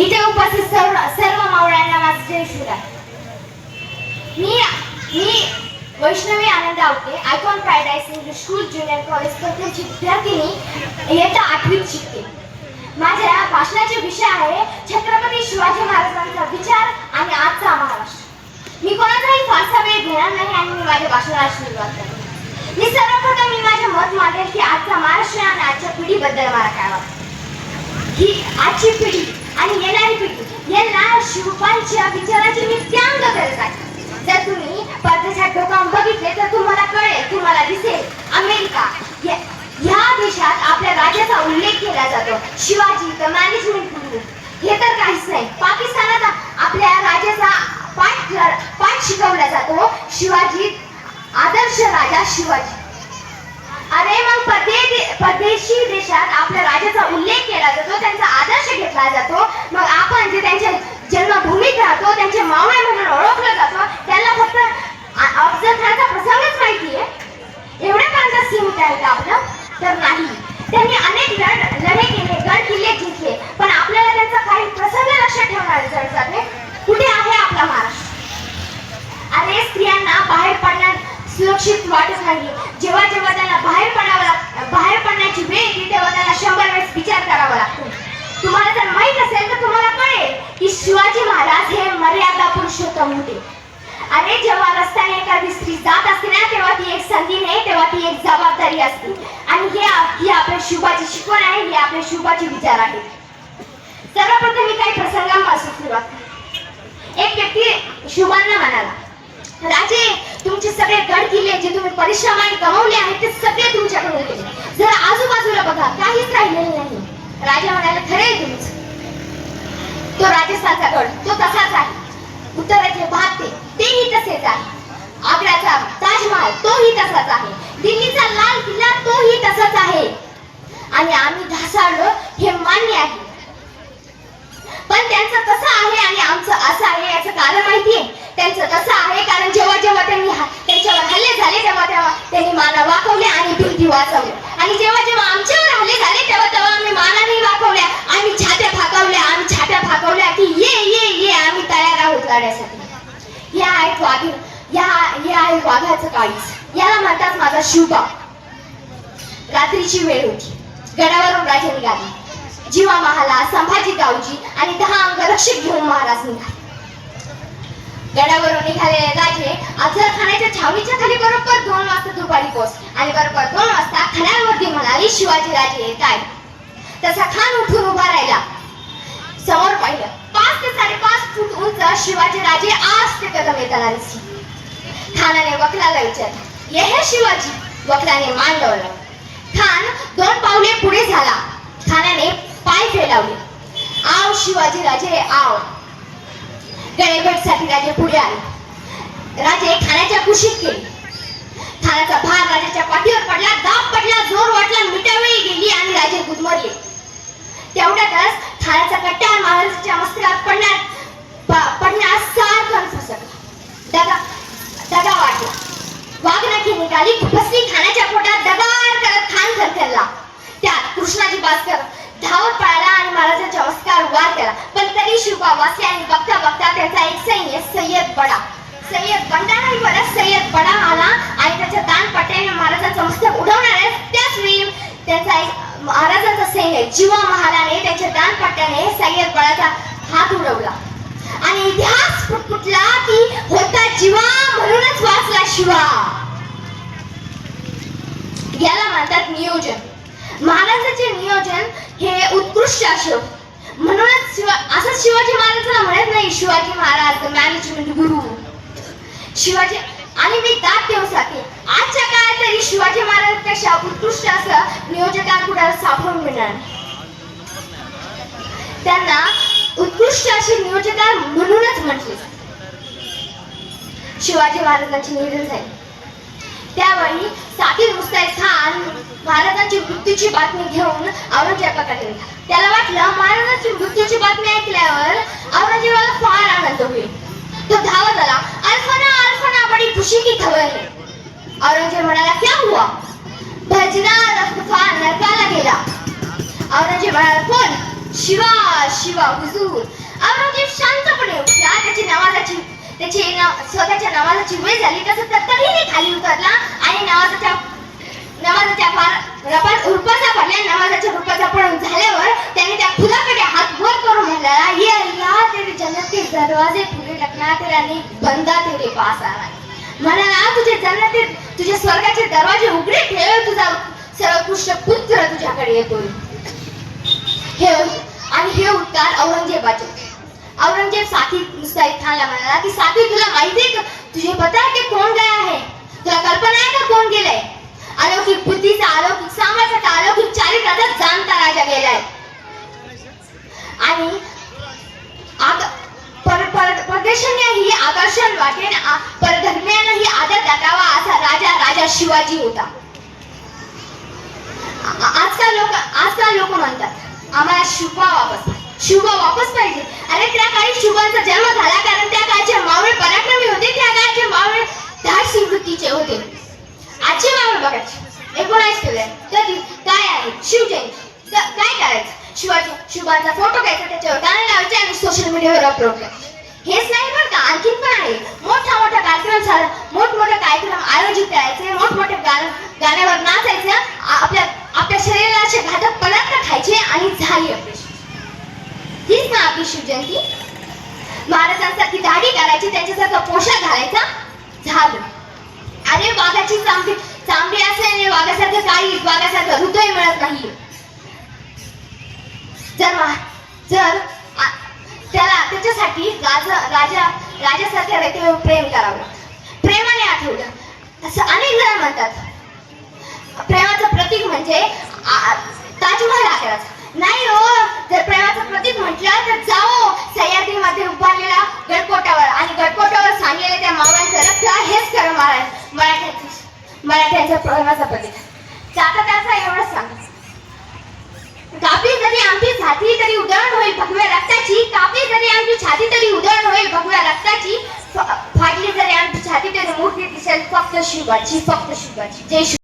इथे उपस्थित सर्व सर्व मावळ्यांना माझे जय मी मी Vaishnavi Anand Awate icon paradise English school junior college कथेची विद्यार्थिनी इयत्ता आठवीत शिकते. माझ्या भाषणाचे विषय आहे छत्रपती शिवाजी महाराजांचा विचार आणि आजचा महाराष्ट्र. मी कोणाचाही फारसा वेळ घेणार नाही आणि मी माझ्या भाषणाला सुरुवात करते. मी सर्वप्रथम मी माझे मत मांडेल की आजचा महाराष्ट्र आणि आजच्या पिढीबद्दल मला काय वाटतं? ही आजची पिढी आणि येणारी पिढी यांना शिवपालच्या विचाराची मी त्याग करत आहे. जर तुम्ही परदेशात डोकावून बघितले तर तुम्हाला कळेल तुम्हाला दिसेल. अमेरिका ह्या देशात आपल्या राजाचा उल्लेख केला जातो. शिवाजी द मॅनेजमेंट गुरु हे तर काहीच नाही. पाकिस्तानात आपल्या राजाचा पाठ पाठ शिकवला जातो. शिवाजी आदर्श राजा शिवाजी. अरे मग परदेशी देशात आपल्या राजाचा उल्लेख केला जातो त्यांचा आदर्श घेतला जातो मग आपण जे त्यांच्या जन्मभूमीत राहतो त्यांचे मावळे म्हणून ओळखलं जातो त्यांना फक्त अ- अफजल खानचा प्रसंगच माहिती आहे एवढ्यापर्यंत सीमित आहे का आपलं तर नाही त्यांनी अनेक लढ लढे केले गड किल्ले जिंकले पण आपल्याला त्यांचा काही प्रसंग लक्षात ठेवणारे जड जाते कुठे आहे आपला महाराष्ट्र अरे स्त्रियांना बाहेर पडण्यात सुरक्षित वाटत नाही जेव्हा जेव्हा त्यांना बाहेर पडावं लाग बाहेर पडण्याची वेळ येते तेव्हा त्यांना शंभर वेळेस विचार करावा लागतो तुम्हाला जर माहीत असेल तर तुम्हाला कळेल की शिवाजी महाराज हे मर्यादा पुरुषोत्तम होते अरे जेव्हा रस्त्याने एखादी स्त्री जात असते ना तेव्हा ती एक संधी नाही तेव्हा ती एक जबाबदारी असते. आणि हे ही आपल्या शुभाची शिकवण आहे ही आपल्या शुभाचे विचार आहेत सर्वप्रथम मी काही प्रसंगांपासून सुरुवात एक व्यक्ती शिवांना म्हणाला राजे तुमचे सगळे गड किल्ले जे तुम्ही परिश्रमाने कमवले आहेत ते सगळे तुमच्याकडून गेले. जर आजूबाजूला बघा काहीच राहिलेलं नाही. राजा म्हणाला खरे आहे तुमचं. तो राजस्थानचा गड तो तसाच आहे. उत्तराचे भाते तेही तसेच आहे. आग्र्याचा ताजमहाल तोही तसाच आहे. दिल्लीचा लाल किल्ला तोही तसाच आहे. आणि आम्ही ढासाळलो हे मान्य आहे. पण त्यांचं कसं आहे आणि आमचं असं आहे याचं कारण माहितीये त्यांचं कसं आहे? कारण जेव्हा जेव्हा त्यांनी त्यांच्यावर हल्ले झाले तेव्हा तेव्हा त्यांनी माना वाकवले आणि भिंती वाचवली. या आहेत वाघीण या हे आहे वाघाचं काळीस याला म्हणतात माझा शिवबा रात्रीची वेळ होती. गडावरून राजा निघाला. जीवा महाला संभाजी गावजी आणि दहा अंगरक्षक घेऊन महाराज निघाले. गडावरून निघालेले राजे अफजल खानाच्या छावणीच्या खाली बरोबर दोन वाजता दुपारी पोच आणि बरोबर दोन वाजता खण्यावरती म्हणाली शिवाजी राजे येत आहे तसा खान उठून उभा राहिला. समोर पाहिलं पाच ते शिवाजी राजे आज ते कदम येताना दिसले खानाने वकलाला विचारलं ये हे शिवाजी. वकलाने मान डोळला खान दोन पावले पुढे झाला. खानाने पाय फेलावले. आव शिवाजी राजे आव. गळेभेटसाठी राजे पुढे आले. राजे खाण्याच्या कुशीत गेले. खानाचा भार राजाच्या पाठीवर पडला दाब पडला जोर वाटला मिटावळी गेली आणि राजे गुदमरले. तेवढ्यातच खान वार केला पण तरी शिवबा वाचले आणि बघता बघता त्याचा एक सैन्य सय्यद बडा. सय्यद बंडा नाही बरं सय्यद बडा आला आणि त्याच्या दान पट्ट्याने महाराजांचं मस्तक उडवणार आहे. त्याच वेळी त्याचा एक महाराजाचा सैन्य जीवा महाराने त्याच्या दान पट्ट्याने सय्यद बळाचा हात उडवला. आणि इतिहास फुटफुटला की होता जीवा म्हणूनच वाचला शिवा. याला म्हणतात नियोजन. महाराजाचे नियोजन हे उत्कृष्ट असे म्हणूनच शिवा असं शिवाजी महाराजांना म्हणत नाही शिवाजी महाराज मॅनेजमेंट गुरु. शिवाजी आणि मी दात देऊ सांगते आजच्या काळात तरी शिवाजी महाराजांपेक्षा उत्कृष्ट असं नियोजकांना कुठं सापडून मिळणार त्यांना उत्कृष्ट असे नियोजकांना म्हणूनच म्हटले जाते. शिवाजी महाराजांची निधन झाली. त्यावेळी साकीर मुस्ताईद खान महाराजांची मृत्यूची बातमी घेऊन औरंगजेबाकडे त्याला वाटलं महाराजांची मृत्यूची बातमी ऐकल्यावर औरंगजेबाला फार आनंद होईल. तो धावत आला. अल्फना अल्फना बडी खुशी की खबर है औरंगजेब म्हणाला क्या हुआ? भजना रफ्तफार नरकाला गेला. औरंगजेब म्हणाला कोण? शिवा शिवा हुजूर. औरंगजेब शांतपणे उठला. त्याची नमाजाची त्याची स्वतःच्या नमाजाची वेळ झाली तसं तत्तरीने खाली उतरला आणि नमाजाच्या नमाजाच्या फार रपात रुपाचा पडल्या नमाजाच्या रुपाचा पडून झाल्यावर त्याने त्या फुलाकडे हात वर करून म्हणला ये अल्लाह तेरे जन्नत के दरवाजे खुले रखना तेरा नेक बंदा तेरे पास आला म्हणाला तुझे जन्नते तुझे स्वर्गाचे दरवाजे उघडे ठेव तुझा सर्वोत्कृष्ट पुत्र तुझ्याकडे येतोय. हे आणि हे उत्तर औरंगजेबाचे. औरंगजेब साथी मुस्ताईद खानला म्हणाला की साथी तुला माहिती आहे का? तुझे पता है की कोण गया है? तुला कल्पना आहे का कोण गेलंय? अलौकिक बुद्धीचा अलौकिक सामर्थ्याचा अलौकिक आता जाणता राजा गेलाय. आणि आग- ही आकर्षण वाटे आणि आ- आदर दाखवावा असा राजा राजा शिवाजी होता. आजकाल लोक आजकाल लोक म्हणतात आम्हाला शिकवा वापस शुभ वापस पाहिजे. अरे त्या काळी शुभांचा जन्म झाला कारण त्या काळचे मावळे पराक्रमी होते. त्या काळचे मावळे धाडसी वृत्तीचे होते. आजचे मावळे बघायचे एकोणास केले कधी काय आहे? शिवजयंती. काय करायचं? शिवाजी शुभांचा फोटो घ्यायचा त्याच्यावर गाणे लावायचे आणि सोशल मीडियावर अपलोड करायचे. हेच नाही बरं का? आणखीन पण आहे. मोठा मोठा कार्यक्रम झाला. मोठमोठे कार्यक्रम आयोजित करायचे. मोठमोठे गाणं गाण्यावर नाचायचं. आपल्या आपल्या शरीराचे घातक पदार्थ खायचे आणि झाली. आपली हीच ना आपली शिवजयंती. महाराजांसारखी दाढी करायची त्यांच्यासारखा पोशाख घालायचा? झालं. अरे वाघाची चांबडी चांबडी असल्याने वाघासारखं काही वाघासारखं हृदय मिळत नाही जर जर त्याला त्याच्यासाठी राजा राजा राजासारख्या व्यक्तीवर प्रेम करावं. प्रेमाने आठवलं. असं अनेक जण म्हणतात. प्रेमाचं प्रतीक म्हणजे ताजमहल आकाराचा. नाही हो जर प्रेमाचं प्रतीक म्हटलं तर जाओ सह्याद्रीमध्ये उभारलेल्या गडकोटावर आणि गडकोटावर सांगलेल्या त्या मावळ्यांचं रक्त हेच खरं मरा मराठ्याचं मराठ्यांचं प्रेमाचं त्याचा एवढंच सांग. जरी आमची छाती तरी उधळण होईल भगव्या रक्ताची कापी जरी आमची छाती तरी उधळण होईल भगव्या रक्ताची फ- जरी आमची छाती तरी मूर्ती दिसेल फक्त शिवाची फक्त शिवाची. जय शिव